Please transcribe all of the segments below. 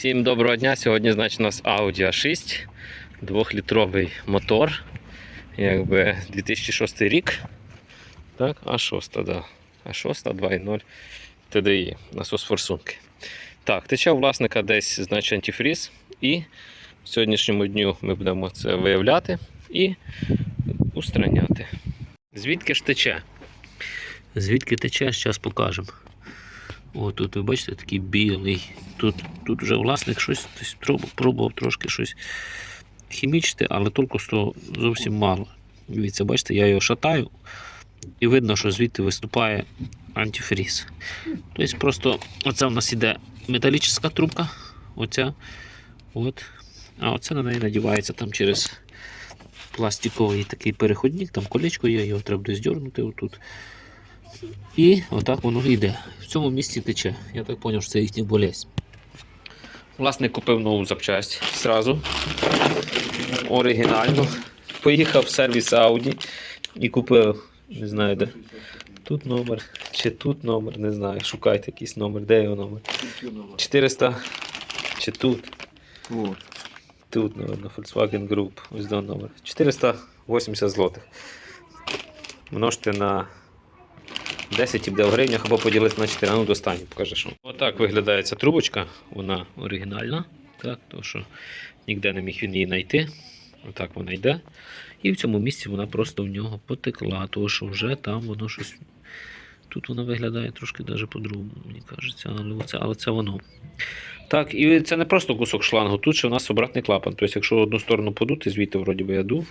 Всім доброго дня. Сьогодні значить, у нас Audi A6, 2-літровий мотор. Якби 2006 рік. Так, А6, да. А6 2.0 TDI, насос форсунки. Так, тече у власника десь значить, антифріз. І в сьогоднішньому дню ми будемо це виявляти і устраняти. Звідки ж тече? Звідки тече, зараз покажемо. О, тут ви бачите такий білий. Тут, тут вже власник щось пробував трошки щось хімічити, але тільки з того зовсім мало. Дивіться, бачите, я його шатаю, і видно, що звідти виступає антифріз. Тобто просто оце в нас іде металічна трубка. Оця. От. А оце на неї надівається там через пластиковий такий переходник, там колечко є, його треба буде здернути отут. І отак воно йде. В цьому місці тече. Я так зрозумів, що це їхня болезнь. Власник купив нову запчасть зразу. Оригінально. Поїхав в сервіс Audi і купив, не знаю де. Тут номер, чи тут номер, не знаю. Шукайте якийсь номер, де його номер. 400 чи тут. Вот. Тут, наверное, Volkswagen Group. Ось до номер. 480 злотих. Множте на 10 і буде в гривнях або поділити на 4. А Ну, достань, покажи, що. Отак виглядає ця трубочка. Вона оригінальна. Так, тому що ніде не міг він її знайти. Отак вона йде. І в цьому місці вона просто в нього потекла, тому що вже там воно щось. Тут воно виглядає трошки навіть по-другому, мені кажеться, але це, але це воно. Так, і це не просто кусок шлангу, тут ще у нас обратний клапан. Тобто, якщо одну сторону подути, звідти вроді би я дув,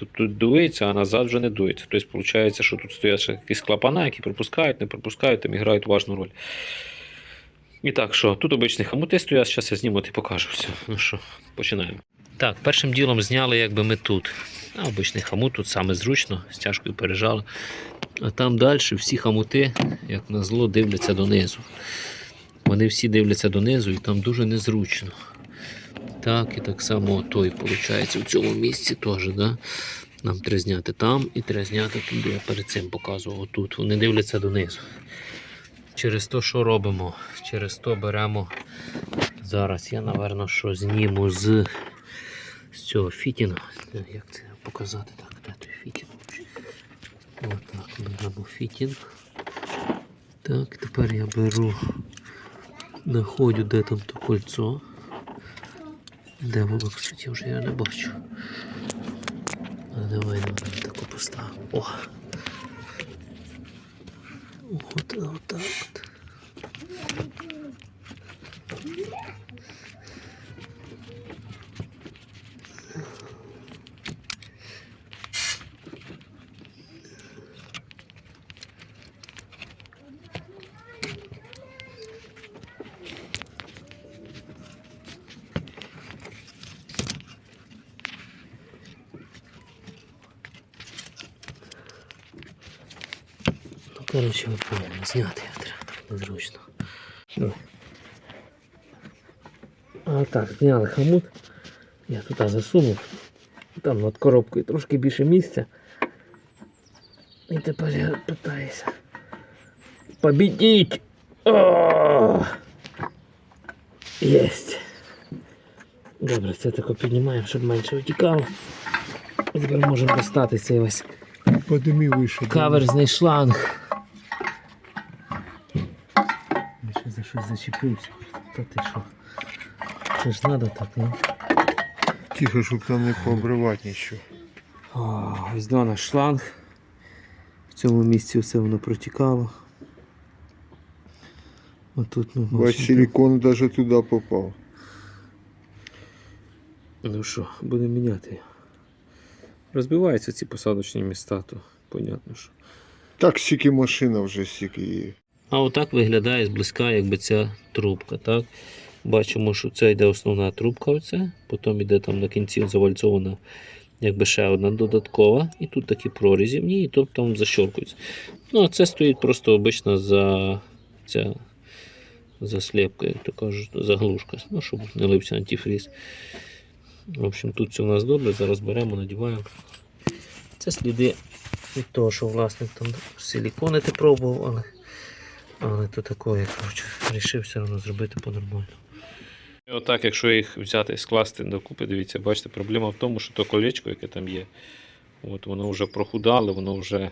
то тут дується, а назад вже не дується. Тобто, виходить, що тут стоять ще якісь клапана, які пропускають, не пропускають, там і грають важну роль. І так, що тут обичні хамути стоять, зараз я зніму і покажу все. Ну що, починаємо. Так, першим ділом зняли якби ми тут. А обичний хамут тут саме зручно, стяжкою пережали. А там далі всі хамути, як на зло, дивляться донизу. Вони всі дивляться донизу і там дуже незручно. Так, і так само той, виходить, в цьому місці теж. Да? Нам треба зняти там і треба зняти туди. Я перед цим показував тут. Вони дивляться донизу. Через то, що робимо? Через то беремо. Зараз я, напевно, що зніму з, з цього фітінга. Як це показати? Так, де той фітінг? Отак, беремо фітінг. Так, тепер я беру знаходжу, де там то кольцо. Де воно, кстати, вже я не бачу. А давай давай таку поставимо. О! От, так от. Коротше, ви поняли, зняти треба незручно. А так, зняли хомут. Я туди засунув. Там над коробкою трошки більше місця. І тепер я питаюся. Побідіть! О! Єсть. Добре, це тако піднімаємо, щоб менше витікало. І тепер можемо достати цей весь Подними выше. каверзний шланг. Я ще за щось зачепився. Та ти що? Це ж треба так, ну? Тихо, чтобы там не пообрывать ничего. О, ось до наш шланг. В цьому місці все воно протікало. Отут Ваш бачимо. силикон даже туда попал. Ну що, будемо міняти. Розбиваються ці посадочні міста, то понятно, що. Так стільки машина вже стільки є. А отак виглядає зблизька, якби ця трубка. Так? Бачимо, що це йде основна трубка, оце, потім йде там на кінці завальцована якби ще одна додаткова, і тут такі прорізі в ній, і там защолкується. Ну, а це стоїть просто обична за ця засліпка, як то кажуть, заглушка, ну, щоб не лився антифріз. В общем, тут все у нас добре, зараз беремо, надіваємо. Це сліди від того, що власник там силіконити пробував, але, але то такое, коротше, вирішив все одно зробити по-нормальному. І отак, якщо їх взяти і скласти докупи, дивіться, бачите, проблема в тому, що то колечко, яке там є, от воно вже прохудало, воно вже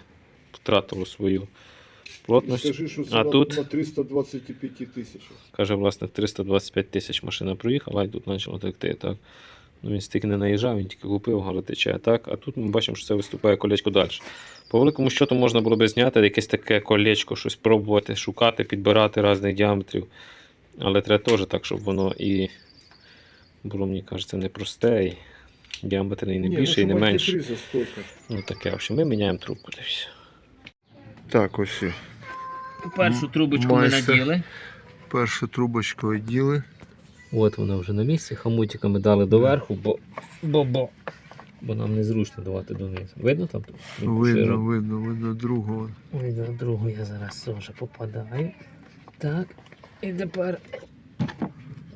втратило свою плотність. Скажи, що А тут? на 325 тисяч. Каже, власник 325 тисяч машина проїхала, і тут почало текти. Так? Ну, він стільки не наїжджав, він тільки купив, але тече. Так? А тут ми бачимо, що це виступає колечко далі. По великому счету можна було би зняти якесь таке колечко, щось пробувати, шукати, підбирати різних діаметрів. Але треба теж так, щоб воно і було, мені кажеться, не просте, і діаметр і не більше, і не менше. Ну таке, в общем, ми міняємо трубку. все. Так, ось. Першу трубочку ми наділи. Першу трубочку оділи. От вона вже на місці. Хамутиками дали доверху, бо, бо, бо, бо нам незручно давати донизу. Видно там? Він Видно, поширив. видно, видно другого. На другу я зараз теж попадаю. Так. І тепер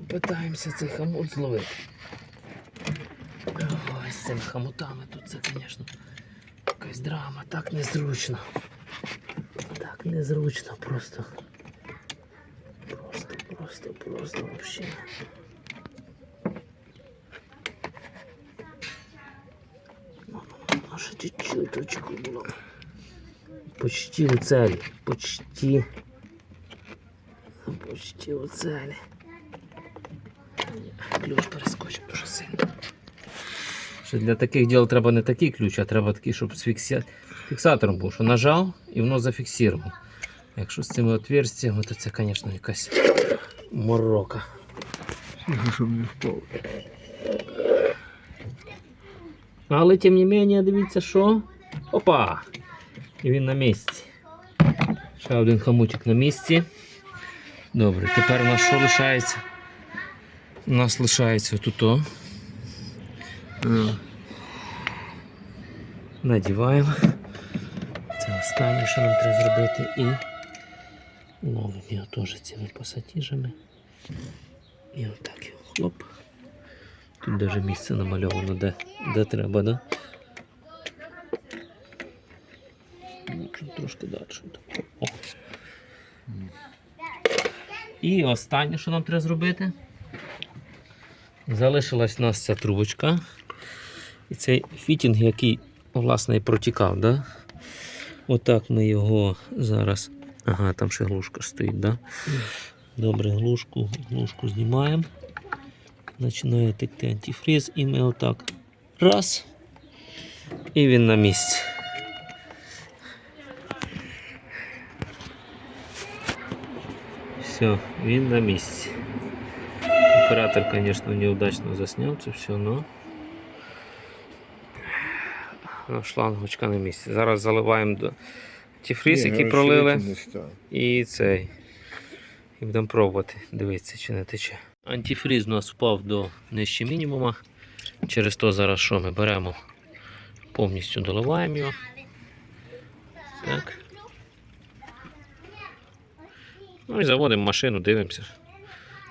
питаємося цей хамут зловити. Ой, з цими хамутами тут це, звісно, якась драма, так незручно. Так незручно просто. Просто, просто, просто вообще. Ну, ще чуть-чуть очку було. Почти у целі. Почти. Почти у целі. Ключ перескочив дуже сильно. Що для таких діл треба не такий ключ, а треба такий, щоб з фіксі... фіксатором був, що нажав і воно зафіксувало. Якщо з цими отверстиями, то це, звісно, якась Морока. Тихо, щоб не впав. Але тим не менше, дивіться, що. Опа! І він на місці. Ще один хамутик на місці. Добре, тепер у нас що лишається? У нас лишається тут. о. Е, Надіваємо. Це останнє, що нам треба зробити. І ловимо його теж цими пасатіжами. І отак його хлоп. Тут навіть місце намальовано, де, де треба, да? Ну, трошки далі. О. І останнє, що нам треба зробити. Залишилась у нас ця трубочка. І цей фітінг, який власне і протікав, да? Отак ми його зараз. Ага, там ще глушка стоїть, да? Добре, глушку, глушку знімаємо. Починає текти антифриз, і ми отак. Раз. І він на місці. Все, він на місці. Оператор, звісно, неудачно засняв це все, Ну, шлангочка на місці. Зараз заливаємо до тіфріз, ні, який ну, пролили, і цей. І будемо пробувати, дивитися, чи не тече. Антифріз у нас впав до нижче мінімума. Через то зараз що ми беремо, повністю доливаємо його. Так. Ну і заводимо машину, дивимося,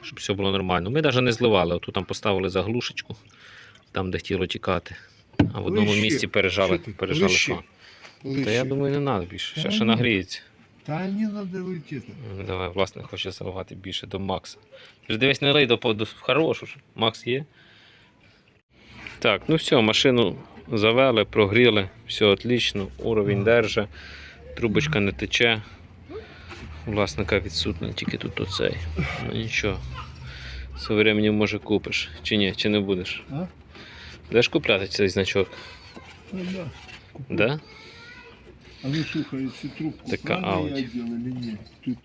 щоб все було нормально. Ми навіть не зливали, тут там поставили заглушечку, там де хотіло тікати. А в одному місці пережали, пережали Лише. Та я думаю, не треба більше. Ще, ще нагріється. Та не треба летіти. Ну, Давай, власне, хоче заливати більше до Макса. Ти ж дивись, не лей до, до хорошу. Макс є. Так, ну все, машину завели, прогріли, все отлично, уровень держа, трубочка не тече. Власника відсутня, тільки тут оцей. Ну нічого. Со временем може купиш. Чи ні, чи не будеш? А? Будеш купляти цей значок? Ну, да. Да? А ну слухай, цю трубку Така правильно я діла, мені? Тут